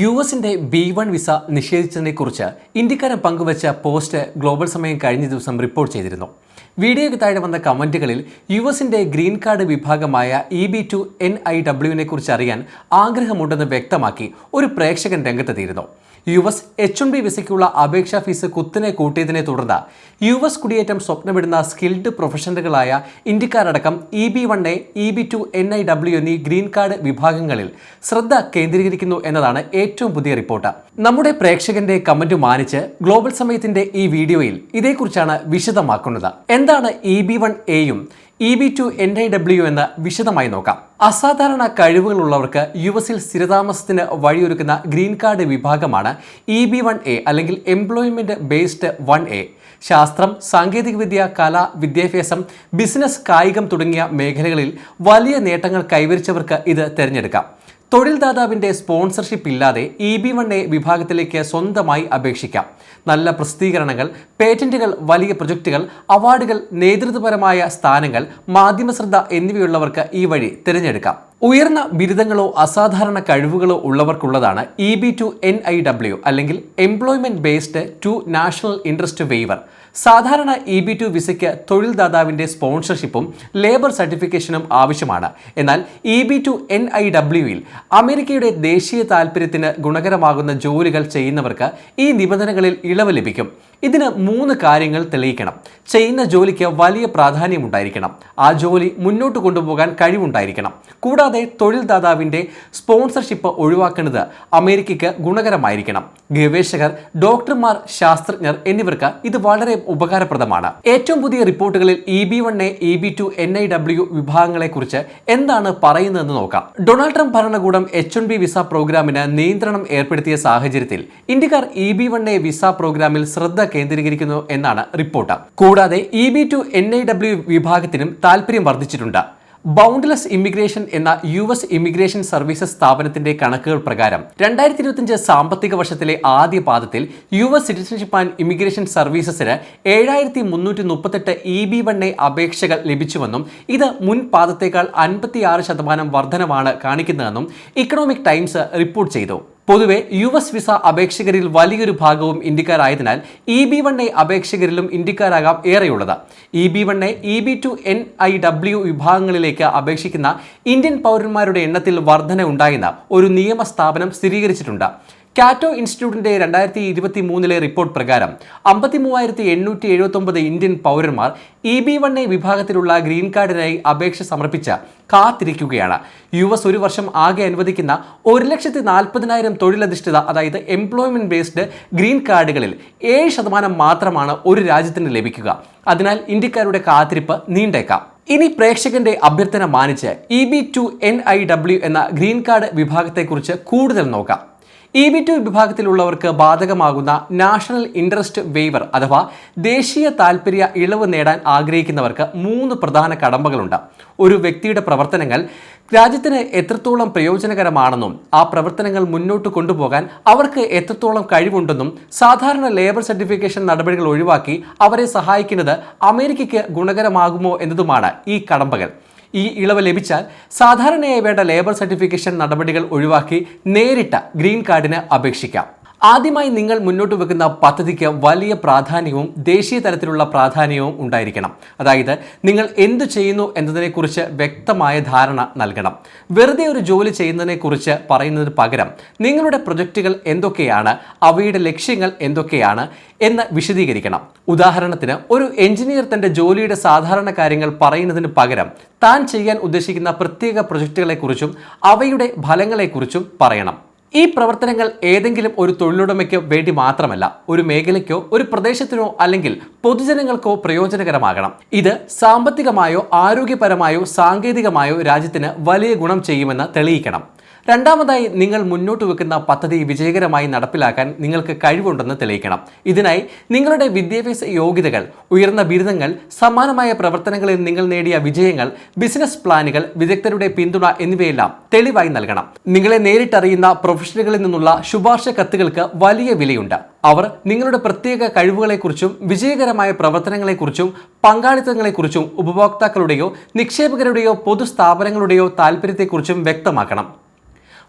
U എസിന്റെ B one visa നിഷേധിച്ചതിനെക്കുറിച്ച് ഇന്ത്യക്കാരൻ പങ്കുവച്ച പോസ്റ്റ് ഗ്ലോബൽ സമയം കഴിഞ്ഞ ദിവസം റിപ്പോർട്ട് ചെയ്തിരുന്നു. വീഡിയോയ്ക്ക് താഴെ വന്ന കമന്റുകളിൽ യു എസിന്റെ ഗ്രീൻ കാർഡ് വിഭാഗമായ E B two N I ഡബ്ല്യുവിനെ കുറിച്ച് അറിയാൻ ആഗ്രഹമുണ്ടെന്ന് വ്യക്തമാക്കി ഒരു പ്രേക്ഷകൻ രംഗത്തെത്തിയിരുന്നു. U S H N B വിസയ്ക്കുള്ള അപേക്ഷാ ഫീസ് കുത്തിനെ കൂട്ടിയതിനെ തുടർന്ന് യു എസ് കുടിയേറ്റം സ്വപ്നമിടുന്ന സ്കിൽഡ് പ്രൊഫഷണലുകളായ ഇന്ത്യക്കാരടക്കം E B one A E B two N I W എന്നീ ഗ്രീൻ കാർഡ് വിഭാഗങ്ങളിൽ ശ്രദ്ധ കേന്ദ്രീകരിക്കുന്നു എന്നതാണ് ഏറ്റവും പുതിയ റിപ്പോർട്ട്. നമ്മുടെ പ്രേക്ഷകന്റെ കമന്റ് മാനിച്ച് ഗ്ലോബൽ സമയത്തിന്റെ ഈ വീഡിയോയിൽ ഇതേക്കുറിച്ചാണ് വിശദമാക്കുന്നത്. എന്താണ് ഇ ബി വൺ എയും E B two N I W എന്ന് വിശദമായി നോക്കാം. അസാധാരണ കഴിവുകളുള്ളവർക്ക് യു എസിൽ സ്ഥിരതാമസത്തിന് വഴിയൊരുക്കുന്ന ഗ്രീൻ കാർഡ് വിഭാഗമാണ് ഇ ബി വൺ എ അല്ലെങ്കിൽ എംപ്ലോയ്മെന്റ് ബേസ്ഡ് വൺ എ ശാസ്ത്രം സാങ്കേതികവിദ്യ കല വിദ്യാഭ്യാസം ബിസിനസ് കായികം തുടങ്ങിയ മേഖലകളിൽ വലിയ നേട്ടങ്ങൾ കൈവരിച്ചവർക്ക് ഇത് തിരഞ്ഞെടുക്കാം. തൊഴിൽദാതാവിന്റെ സ്പോൺസർഷിപ്പ് ഇല്ലാതെ ഇ ബി വൺ എ വിഭാഗത്തിലേക്ക് സ്വന്തമായി അപേക്ഷിക്കാം. നല്ല പ്രസിദ്ധീകരണങ്ങൾ പേറ്റന്റുകൾ വലിയ പ്രൊജക്റ്റുകൾ അവാർഡുകൾ നേതൃത്വപരമായ സ്ഥാനങ്ങൾ മാധ്യമശ്രദ്ധ എന്നിവയുള്ളവർക്ക് ഈ വഴി തിരഞ്ഞെടുക്കാം. ഉയർന്ന ബിരുദങ്ങളോ അസാധാരണ കഴിവുകളോ ഉള്ളവർക്കുള്ളതാണ് E B two N I W അല്ലെങ്കിൽ employment based to national interest waiver സാധാരണ ഇ ബി ടു വിസയ്ക്ക് തൊഴിൽദാതാവിന്റെ സ്പോൺസർഷിപ്പും ലേബർ സർട്ടിഫിക്കേഷനും ആവശ്യമാണ്. എന്നാൽ E B two N I ഡബ്ല്യുയിൽ അമേരിക്കയുടെ ദേശീയ താൽപ്പര്യത്തിന് ഗുണകരമാകുന്ന ജോലികൾ ചെയ്യുന്നവർക്ക് ഈ നിബന്ധനകളിൽ ഇളവ് ലഭിക്കും. ഇതിന് മൂന്ന് കാര്യങ്ങൾ തെളിയിക്കണം. ചെയ്യുന്ന ജോലിക്ക് വലിയ പ്രാധാന്യമുണ്ടായിരിക്കണം. ആ ജോലി മുന്നോട്ട് കൊണ്ടുപോകാൻ കഴിവുണ്ടായിരിക്കണം. കൂടാതെ തൊഴിൽദാതാവിന്റെ സ്പോൺസർഷിപ്പ് ഒഴിവാക്കുന്നത് അമേരിക്കയ്ക്ക് ഗുണകരമായിരിക്കണം. ഗവേഷകർ ഡോക്ടർമാർ ശാസ്ത്രജ്ഞർ എന്നിവർക്ക് ഇത് വളരെ ഉപകാരപ്രദമാണ്. ഏറ്റവും പുതിയ റിപ്പോർട്ടുകളിൽ E B one A E B two N I W വിഭാഗങ്ങളെക്കുറിച്ച് എന്താണ് പറയുന്നതെന്ന് നോക്കാം. ഡൊണാൾഡ് ട്രംപ് ഭരണകൂടം എച്ച് വൺ ബി വിസ പ്രോഗ്രാമിന് നിയന്ത്രണം ഏർപ്പെടുത്തിയ സാഹചര്യത്തിൽ ഇന്ത്യക്കാർ E B one A visa പ്രോഗ്രാമിൽ ശ്രദ്ധ കേന്ദ്രീകരിക്കുന്നു എന്നാണ് റിപ്പോർട്ട്. കൂടാതെ E B two N I W വിഭാഗത്തിനും താല്പര്യം വർദ്ധിച്ചിട്ടുണ്ട്. ബൗണ്ട്ലെസ് ഇമിഗ്രേഷൻ എന്ന യു എസ് ഇമിഗ്രേഷൻ സർവീസസ് സ്ഥാപനത്തിന്റെ കണക്കുകൾ പ്രകാരം രണ്ടായിരത്തി ഇരുപത്തിയഞ്ച് സാമ്പത്തിക വർഷത്തിലെ ആദ്യ പാദത്തിൽ U S citizenship and immigration സർവീസസിന് ഏഴായിരത്തി മുന്നൂറ്റി മുപ്പത്തെട്ട് ഇ ബി വൺ എ അപേക്ഷകൾ ലഭിച്ചുവെന്നും ഇത് മുൻ പാദത്തേക്കാൾ അൻപത്തിയാറ് ശതമാനം വർധനവാണ് കാണിക്കുന്നതെന്നും ഇക്കണോമിക് ടൈംസ് റിപ്പോർട്ട് ചെയ്തു. പൊതുവെ യു എസ് വിസ അപേക്ഷകരിൽ വലിയൊരു ഭാഗവും ഇന്ത്യക്കാരായതിനാൽ ഇ ബി വൺ എ അപേക്ഷകരിലും ഇന്ത്യക്കാരാകാം ഏറെയുള്ളത്. E B one A E B two N I W വിഭാഗങ്ങളിലേക്ക് അപേക്ഷിക്കുന്ന ഇന്ത്യൻ പൗരന്മാരുടെ എണ്ണത്തിൽ വർധന ഉണ്ടായെന്ന് ഒരു നിയമ സ്ഥാപനം സ്ഥിരീകരിച്ചിട്ടുണ്ട്. കാറ്റോ ഇൻസ്റ്റിറ്റ്യൂട്ടിന്റെ രണ്ടായിരത്തി ഇരുപത്തി മൂന്നിലെ റിപ്പോർട്ട് പ്രകാരം അമ്പത്തി മൂവായിരത്തി എണ്ണൂറ്റി എഴുപത്തൊമ്പത് ഇന്ത്യൻ പൗരന്മാർ ഇ ബി വൺ എ വിഭാഗത്തിലുള്ള ഗ്രീൻ കാർഡിനായി അപേക്ഷ സമർപ്പിച്ച കാത്തിരിക്കുകയാണ്. യു എസ് ഒരു വർഷം ആകെ അനുവദിക്കുന്ന ഒരു ലക്ഷത്തി നാൽപ്പതിനായിരം തൊഴിലധിഷ്ഠിത അതായത് എംപ്ലോയ്മെന്റ് ബേസ്ഡ് ഗ്രീൻ കാർഡുകളിൽ ഏഴ് ശതമാനം മാത്രമാണ് ഒരു രാജ്യത്തിന് ലഭിക്കുക. അതിനാൽ ഇന്ത്യക്കാരുടെ കാത്തിരിപ്പ് നീണ്ടേക്കാം. ഇനി പ്രേക്ഷകന്റെ അഭ്യർത്ഥന മാനിച്ച് E B two N I W എന്ന ഗ്രീൻ കാർഡ് വിഭാഗത്തെക്കുറിച്ച് കൂടുതൽ നോക്കാം. ഇ ബി ടു വിഭാഗത്തിലുള്ളവർക്ക് ബാധകമാകുന്ന നാഷണൽ ഇൻട്രസ്റ്റ് വെയ്വർ അഥവാ ദേശീയ താൽപ്പര്യ ഇളവ് നേടാൻ ആഗ്രഹിക്കുന്നവർക്ക് മൂന്ന് പ്രധാന കടമ്പകളുണ്ട്. ഒരു വ്യക്തിയുടെ പ്രവർത്തനങ്ങൾ രാജ്യത്തിന് എത്രത്തോളം പ്രയോജനകരമാണെന്നും ആ പ്രവർത്തനങ്ങൾ മുന്നോട്ട് കൊണ്ടുപോകാൻ അവർക്ക് എത്രത്തോളം കഴിവുണ്ടെന്നും സാധാരണ ലേബർ സർട്ടിഫിക്കേഷൻ നടപടികൾ ഒഴിവാക്കി അവരെ സഹായിക്കുന്നത് അമേരിക്കയ്ക്ക് ഗുണകരമാകുമോ എന്നതുമാണ് ഈ കടമ്പകൾ. ഈ ഇളവ് ലഭിച്ചാൽ സാധാരണയായി വേണ്ട ലേബർ സർട്ടിഫിക്കേഷൻ നടപടികൾ ഒഴിവാക്കി നേരിട്ട ഗ്രീൻ കാർഡിന് അപേക്ഷിക്കാം. ആദ്യമായി നിങ്ങൾ മുന്നോട്ട് വെക്കുന്ന പദ്ധതിക്ക് വലിയ പ്രാധാന്യവും ദേശീയ തലത്തിലുള്ള പ്രാധാന്യവും ഉണ്ടായിരിക്കണം. അതായത് നിങ്ങൾ എന്തു ചെയ്യുന്നു എന്നതിനെക്കുറിച്ച് വ്യക്തമായ ധാരണ നൽകണം. വെറുതെ ഒരു ജോലി ചെയ്യുന്നതിനെക്കുറിച്ച് പറയുന്നതിന് പകരം നിങ്ങളുടെ പ്രൊജക്റ്റുകൾ എന്തൊക്കെയാണ് അവയുടെ ലക്ഷ്യങ്ങൾ എന്തൊക്കെയാണ് എന്ന് വിശദീകരിക്കണം. ഉദാഹരണത്തിന് ഒരു എഞ്ചിനീയർ തന്റെ ജോലിയുടെ സാധാരണ കാര്യങ്ങൾ പറയുന്നതിന് പകരം താൻ ചെയ്യാൻ ഉദ്ദേശിക്കുന്ന പ്രത്യേക പ്രൊജക്റ്റുകളെക്കുറിച്ചും അവയുടെ ഫലങ്ങളെക്കുറിച്ചും പറയണം. ഈ പ്രവർത്തനങ്ങൾ ഏതെങ്കിലും ഒരു തൊഴിലുടമയ്ക്കോ വേണ്ടി മാത്രമല്ല ഒരു മേഖലയ്ക്കോ ഒരു പ്രദേശത്തിനോ അല്ലെങ്കിൽ പൊതുജനങ്ങൾക്കോ പ്രയോജനകരമാകണം. ഇത് സാമ്പത്തികമായോ ആരോഗ്യപരമായോ സാങ്കേതികമായോ രാജ്യത്തിന് വലിയ ഗുണം ചെയ്യുമെന്ന് തെളിയിക്കണം. രണ്ടാമതായി നിങ്ങൾ മുന്നോട്ട് വെക്കുന്ന പദ്ധതി വിജയകരമായി നടപ്പിലാക്കാൻ നിങ്ങൾക്ക് കഴിവുണ്ടെന്ന് തെളിയിക്കണം. ഇതിനായി നിങ്ങളുടെ വിദ്യാഭ്യാസ യോഗ്യതകൾ ഉയർന്ന ബിരുദങ്ങൾ സമാനമായ പ്രവർത്തനങ്ങളിൽ നിങ്ങൾ നേടിയ വിജയങ്ങൾ ബിസിനസ് പ്ലാനുകൾ വിദഗ്ധരുടെ പിന്തുണ എന്നിവയെല്ലാം തെളിവായി നൽകണം. നിങ്ങളെ നേരിട്ടറിയുന്ന പ്രൊഫഷണലുകളിൽ നിന്നുള്ള ശുപാർശ കത്തുകൾക്ക് വലിയ വിലയുണ്ട്. അവർ നിങ്ങളുടെ പ്രത്യേക കഴിവുകളെക്കുറിച്ചും വിജയകരമായ പ്രവർത്തനങ്ങളെക്കുറിച്ചും പങ്കാളിത്തങ്ങളെക്കുറിച്ചും ഉപഭോക്താക്കളുടെയോ നിക്ഷേപകരുടെയോ പൊതുസ്ഥാപനങ്ങളുടെയോ താല്പര്യത്തെക്കുറിച്ചും വ്യക്തമാക്കണം.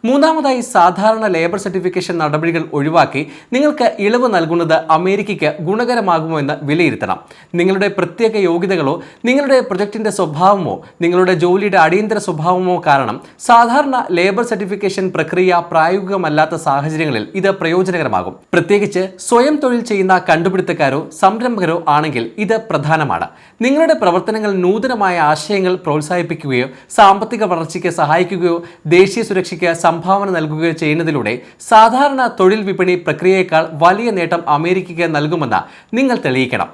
മൂന്നാമതായി സാധാരണ ലേബർ സർട്ടിഫിക്കേഷൻ നടപടികൾ ഒഴിവാക്കി നിങ്ങൾക്ക് ഇളവ് നൽകുന്നത് അമേരിക്കയ്ക്ക് ഗുണകരമാകുമോ എന്ന് വിലയിരുത്തണം. നിങ്ങളുടെ പ്രത്യേക യോഗ്യതകളോ നിങ്ങളുടെ പ്രൊജക്ടിന്റെ സ്വഭാവമോ നിങ്ങളുടെ ജോലിയുടെ അടിയന്തര സ്വഭാവമോ കാരണം സാധാരണ ലേബർ സർട്ടിഫിക്കേഷൻ പ്രക്രിയ പ്രായോഗികമല്ലാത്ത സാഹചര്യങ്ങളിൽ ഇത് പ്രയോജനകരമാകും. പ്രത്യേകിച്ച് സ്വയം തൊഴിൽ ചെയ്യുന്ന കണ്ടുപിടുത്തക്കാരോ സംരംഭകരോ ആണെങ്കിൽ ഇത് പ്രധാനമാണ്. നിങ്ങളുടെ പ്രവർത്തനങ്ങൾ നൂതനമായ ആശയങ്ങൾ പ്രോത്സാഹിപ്പിക്കുകയോ സാമ്പത്തിക വളർച്ചയ്ക്ക് സഹായിക്കുകയോ ദേശീയ സുരക്ഷയ്ക്ക് സംഭാവന നൽകുകയോ ചെയ്യുന്നതിലൂടെ സാധാരണ തൊഴിൽ വിപണി പ്രക്രിയയേക്കാൾ വലിയ നേട്ടം അമേരിക്കയ്ക്ക് നൽകുമെന്ന് നിങ്ങൾ തെളിയിക്കണം.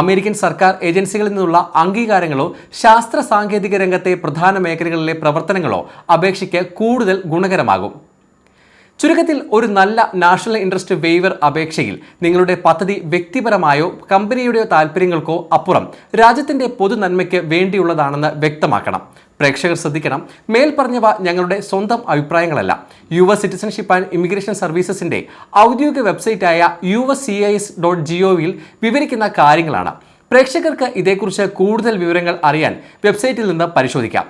അമേരിക്കൻ സർക്കാർ ഏജൻസികളിൽ നിന്നുള്ള അംഗീകാരങ്ങളോ ശാസ്ത്ര സാങ്കേതിക രംഗത്തെ പ്രധാന മേഖലകളിലെ പ്രവർത്തനങ്ങളോ അപേക്ഷയ്ക്ക് കൂടുതൽ ഗുണകരമാകും. ചുരുക്കത്തിൽ ഒരു നല്ല നാഷണൽ ഇൻട്രസ്റ്റ് വെയ്വർ അപേക്ഷയിൽ നിങ്ങളുടെ പദ്ധതി വ്യക്തിപരമായോ കമ്പനിയുടെയോ താല്പര്യങ്ങൾക്കോ അപ്പുറം രാജ്യത്തിന്റെ പൊതു നന്മയ്ക്ക് വേണ്ടിയുള്ളതാണെന്ന് വ്യക്തമാക്കണം. പ്രേക്ഷകർ ശ്രദ്ധിക്കണം. മേൽപ്പറഞ്ഞവ ഞങ്ങളുടെ സ്വന്തം അഭിപ്രായങ്ങളല്ല. U S citizenship and immigration സർവീസസിന്റെ ഔദ്യോഗിക വെബ്സൈറ്റായ U S C I S dot G O വിയിൽ വിവരിക്കുന്ന കാര്യങ്ങളാണ്. പ്രേക്ഷകർക്ക് ഇതേക്കുറിച്ച് കൂടുതൽ വിവരങ്ങൾ അറിയാൻ വെബ്സൈറ്റിൽ നിന്ന് പരിശോധിക്കാം.